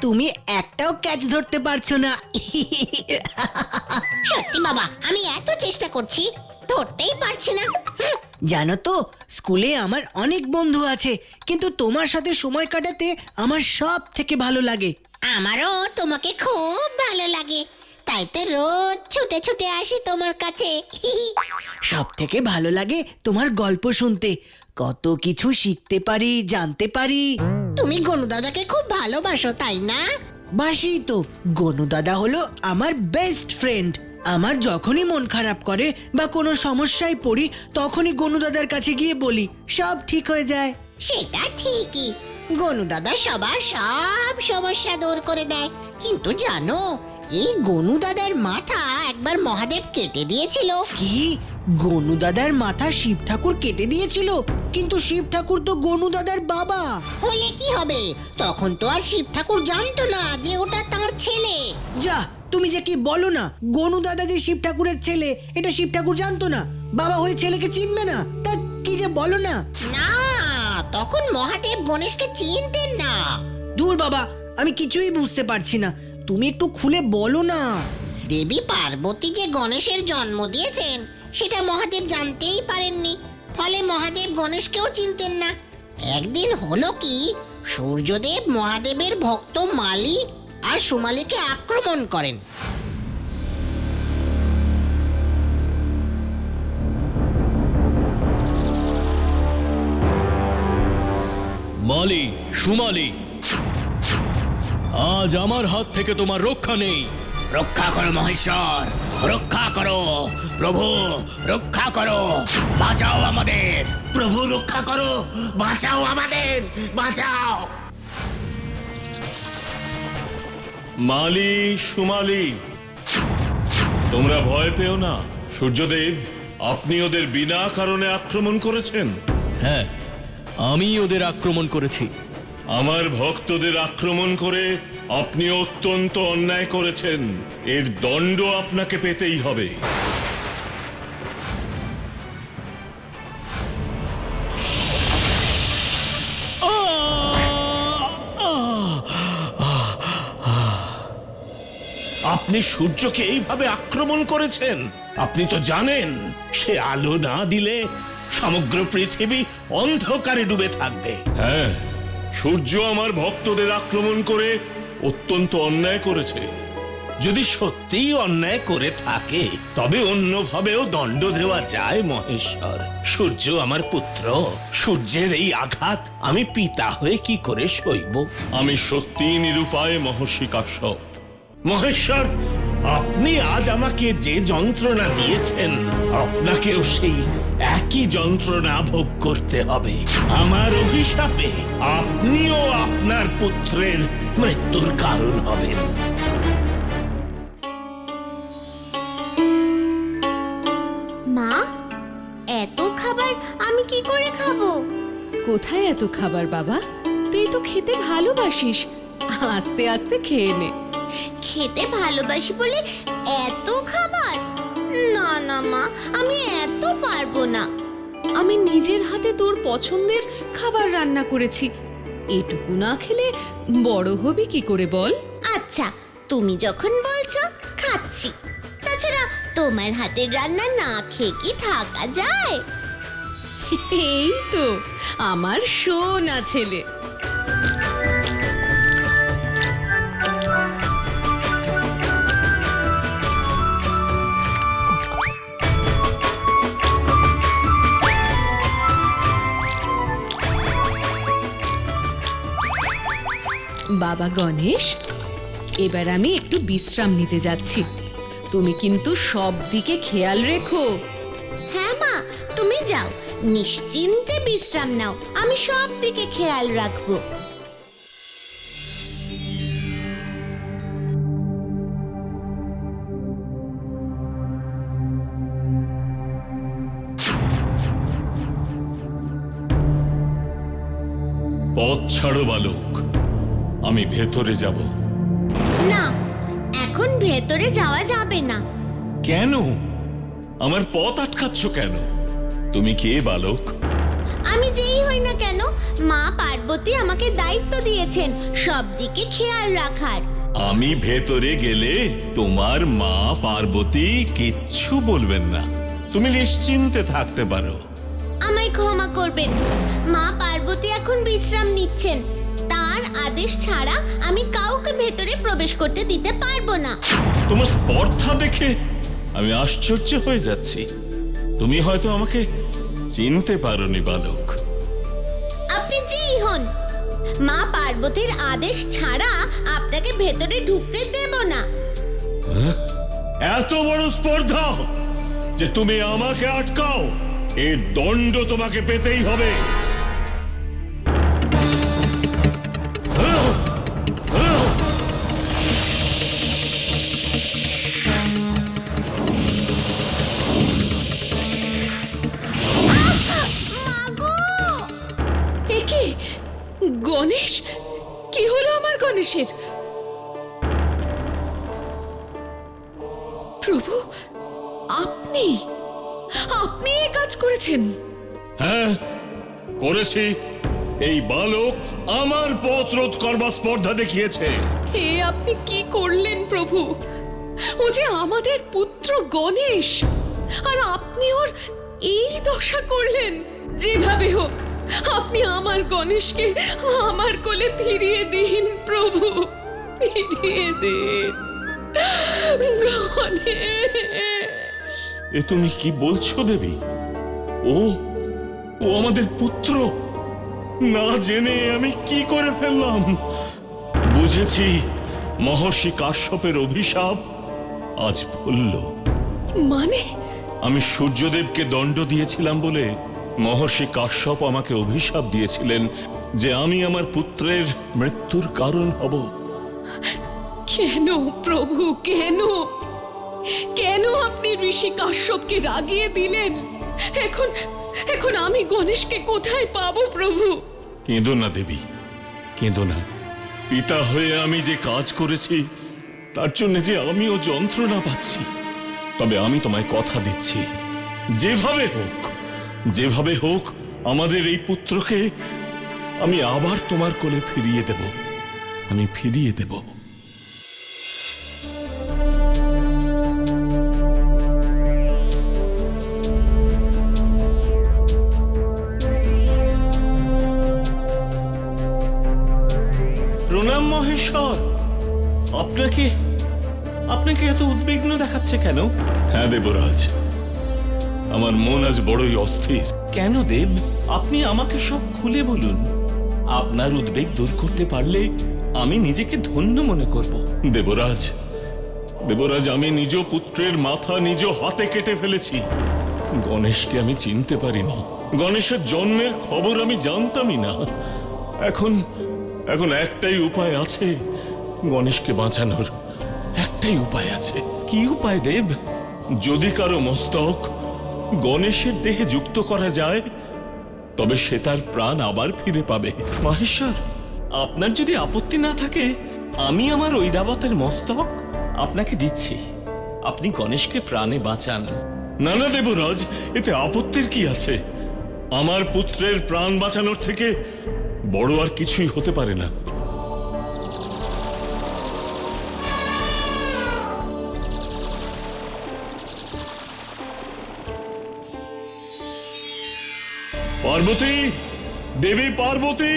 তুমি একটাও ক্যাচ ধরতে পারছ না। সত্যি বাবা আমি এত চেষ্টা করছি ধরতেই পারছি না। জানো তো স্কুলে আমার অনেক বন্ধু আছে কিন্তু তোমার সাথে সময় কাটাতে আমার সব থেকে ভালো লাগে। আমারও তোমাকে খুব ভালো লাগে তাই তো রোজ ছুটে ছুটে আসি তোমার কাছে। সব থেকে ভালো লাগে তোমার গল্প শুনতে কত কিছু শিখতে পারি জানতে পারি। তুমি গনু দাদাকে খুব ভালোবাসো তাই না? বাসি তো গনু দাদা হলো আমার বেস্ট ফ্রেন্ড আমার যখনই মন খারাপ করে বা কোনো সমস্যায় পড়ি তখনই গনু দাদার কাছে গিয়ে বলি সব ঠিক হয়ে যায়। সেটা ঠিকই। গনু দাদা সবার সব সমস্যা দূর করে দেয়। কিন্তু জানো এই গনু দাদার মাথা একবার মহাদেব কেটে দিয়েছিল। কি? গনু দাদার মাথা শিব ঠাকুর কেটে দিয়েছিল? কিন্তু শিব ঠাকুর তো গনু দাদার বাবা। হলে কি হবে? তখন তো আর শিব ঠাকুর জানতো না যে ওটা তার ছেলে। যা তুমি যে কি বলো না? গনু দাদা যে শিব ঠাকুরের ছেলে এটা শিব ঠাকুর জানতো না। বাবা হয়ে ছেলেকে চিনবে না। তা কি যে বলো না? না তখন মহাদেব গণেশকে চিনতেন না। দূর বাবা আমি কিছুই বুঝতে পারছি না। তুমি একটু খুলে বলো না। দেবী পার্বতী যে গণেশের জন্ম দিয়েছেন সেটা মহাদেব জানতেই পারেননি। ফলে মহাদেব গণেশকেও চিনতেন না। একদিন হলো কি সূর্যদেব মহাদেবের ভক্ত মালি আর সুমালিকে আক্রমণ করেন। মালি সুমালি আজ আমার হাত থেকে তোমার রক্ষা নেই। রক্ষা করো মহেশ্বর রক্ষা করো প্রভু রক্ষা করো বাঁচাও আমাদের। প্রভু রক্ষা করো বাঁচাও আমাদের বাঁচাও। মালি সুমালি। তোমরা ভয় পেও না সূর্যদেব আপনি ওদের বিনা কারণে আক্রমণ করেছেন। হ্যাঁ আমি ওদের আক্রমণ করেছি। আমার ভক্তদের আক্রমণ করে আপনি অত্যন্ত অন্যায় করেছেন। এর দণ্ড আপনাকে পেতেই হবে। আপনি সূর্যকে এইভাবে আক্রমণ করেছেন। আপনি তো জানেন সে আলো না দিলে সমগ্র পৃথিবী অন্ধকারে ডুবে থাকবে। হ্যাঁ সূর্য আমার ভক্তদের আক্রমণ করে অত্যন্ত অন্যায় করেছে। যদি সত্যিই অন্যায় করে থাকে তবে অন্যভাবেও দণ্ড দেওয়া যায় মহেশ্বর। সূর্য আমার পুত্র। সূর্যের এই আঘাত আমি পিতা হয়ে কি করে সইব? আমি সত্যি নিরুপায় মহর্ষি কাশ্যপ। মহেশ্বর আপনি আজ আমাকে যে যন্ত্রণা দিয়েছেন আপনাকেও সেই একই যন্ত্রণা ভোগ করতে হবে। আমার অভিশাপে আপনিও আপনার পুত্রের মৃত্যুর কারণ হবেন। মা এত খাবার আমি কি করে খাব? কোথায় এত খাবার বাবা? তুই তো খেতে ভালোবাসিস। আস্তে আস্তে খেয়ে নে। খেতে ভালোবাসি বলে এত খাবার? না না মা আমি এত পারব না। আমি নিজের হাতে তোর পছন্দের খাবার রান্না করেছি। এটুকু না খেলে বড় হবি কি করে বল? আচ্ছা তুমি যখন বলছো খাচ্ছি। তাছাড়া তোমার হাতের রান্না না খেয়ে কি থাকা যায়? এই তো আমার সোনা ছেলে। বাবা গণেশ এবার আমি একটু বিশ্রাম নিতে যাচ্ছি। তুমি কিন্তু সব দিকে খেয়াল রেখো। হ্যাঁ মা তুমি যাও। নিশ্চিন্তে বিশ্রাম নাও। আমি সব দিকে খেয়াল রাখব। পথ ছাড়ো বালক। আমি ভেতরে যাব। না এখন ভেতরে যাওয়া যাবে না। কেন? আমার পথ আটকাচ্ছ কেন? তুমি কে বালক? আমি যেই হই না কেন মা পার্বতী আমাকে দায়িত্ব দিয়েছেন সব দিকে খেয়াল রাখার। আমি ভেতরে গেলে তোমার মা পার্বতী কিচ্ছু বলবেন না। তুমি নিশ্চিন্তে থাকতে পারো। আমায় ক্ষমা করবেন। মা পার্বতী এখন বিশ্রাম নিচ্ছেন। তার আদেশ ছাড়া আমি কাউকে ভেতরে প্রবেশ করতে দিতে পারব না। তোমার স্পর্ধা দেখে আমি আশ্চর্য হয়ে যাচ্ছি। তুমি হয়তো আমাকে চিনতে পারোনি বালক। আপনি যেই হন। মা পার্বতীর আদেশ ছাড়া আপনাকে ভেতরে ঢুকতে দেব না। এত বড় স্পর্ধা যে তুমি আমাকে আটকাও এর দণ্ড তোমাকে পেতেই হবে। গণেশ? কি হলো আমার গণেশের? প্রভু আপনি? আপনি এই কাজ করেছেন। হ্যাঁ করেছি। এই বালক আমার পথ রোধ করবার স্পর্ধা দেখিয়েছে। হে আপনি কি করলেন প্রভু? ও যে আমাদের পুত্র গণেশ আর আপনি ওর এই দশা করলেন যেভাবে হোক। আপনি আমার গণেশকে আমার কোলে ফিরিয়ে দিন প্রভু। ফিরিয়ে দিন। গণেশ। এ তুমি কি বলছো দেবী? ও ও আমাদের পুত্র। না জেনে আমি কি করে ফেললাম? বুঝেছি মহর্ষি কাশ্যপের অভিশাপ আজ ফলল। মানে? আমি সূর্যদেবকে দণ্ড দিয়েছিলাম বলে মহর্ষি কাশ্যপ আমাকে অভিশাপ দিয়েছিলেন যে আমি আমার পুত্রের মৃত্যুর কারণ হব। কেন প্রভু কেন? কেন আপনি ঋষি কাশ্যপকে রাগিয়ে দিলেন? এখন এখন আমি গণেশকে কোথায় পাবো প্রভু? কেঁদো না দেবী কেঁদো না। পিতা হয়ে আমি যে কাজ করেছি তার জন্য যে আমিও যন্ত্রণা পাচ্ছি তবে আমি তোমায় কথা দিচ্ছি। যেভাবে হোক যেভাবে হোক, আমাদের এই পুত্রকে আমি আবার তোমার কোলে ফিরিয়ে দেব। আমি ফিরিয়ে দেব। প্রণাম মহেশ্বর। আপনাকে আপনাকে এত উদ্বিগ্ন দেখাচ্ছে কেন? হ্যাঁ দেবরাজ আমার মন আজ বড়ই অস্থির। কেন দেব? আপনি আমাকে সব খুলে বলুন। আপনার উদ্বেগ দূর করতে পারলে আমি নিজেকে ধন্য মনে করব। দেবরাজ দেবরাজ আমি নিজ পুত্রের মাথা নিজ হাতে কেটে ফেলেছি। গণেশকে আমি চিনতে পারিনি। গণেশের জন্মের খবর আমি জানতামই না। এখন এখন একটাই উপায় আছে গণেশকে বাঁচানোর। একটাই উপায় আছে। কি উপায় দেব? যদি কারও মস্তক গণেশের দেহে যুক্ত করা যায়, তবে সে তার প্রাণ আবার ফিরে পাবে। মহেশ্বর, আপনার যদি আপত্তি না থাকে, আমি আমার ঐরাবতের মস্তক আপনাকে দিচ্ছি। আপনি গণেশকে প্রাণে বাঁচান। না না, দেবরাজ, এতে আপত্তির কি আছে? আমার পুত্রের প্রাণ বাঁচানোর থেকে বড় আর কিছুই হতে পারে না। পার্বতী দেবী পার্বতী।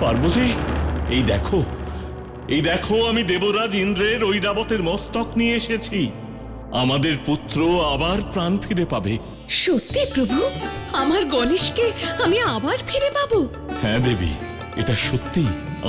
পার্বতী এই দেখো এই দেখো আমি দেবরাজ ইন্দ্রের ঐরাবতের মস্তক নিয়ে এসেছি। আমাদের পুত্র আবার প্রাণ ফিরে পাবে। সত্যি প্রভু আমার গণেশকে আমি আবার ফিরে পাবো? হ্যাঁ দেবী এটা সত্যি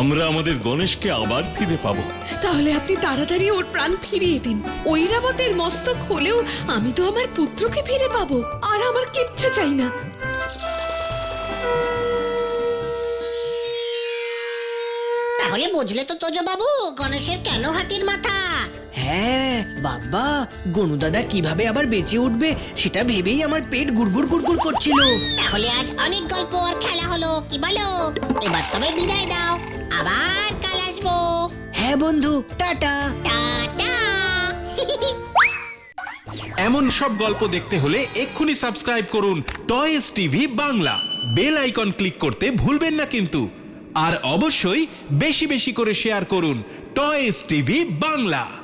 আমরা আমাদের গণেশকে আবার ফিরে পাবো। তাহলে আপনি তাড়াতাড়ি ওর প্রাণ ফিরিয়ে দিন। ঐরাবতের মস্তক হলেও আমি তো আমার পুত্রকে ফিরে পাবো আর আমার কিচ্ছু চাই না। তাহলে বুঝলে তো তোজ বাবু গণেশের কেন হাতির মাথা? হ্যাঁ বাবা গনু দাদা কীভাবে আবার বেঁচে উঠবে সেটা ভেবেই আমার পেট গুড়গুড় গুড়গুড় করছিল। তাহলে আজ অনেক গল্প আর খেলা হলো কি বলো? এবার তবে বিদায় দাও আবার কাল আসব। হ্যাঁ বন্ধু টাটা। টাটা। এমন সব গল্প দেখতে হলে এক্ষুনি সাবস্ক্রাইব করুন toys TV Bangla. Bell icon click করতে ভুলবেন না কিন্তু। আর অবশ্যই বেশি বেশি করে শেয়ার করুন টয়েস টিভি বাংলা।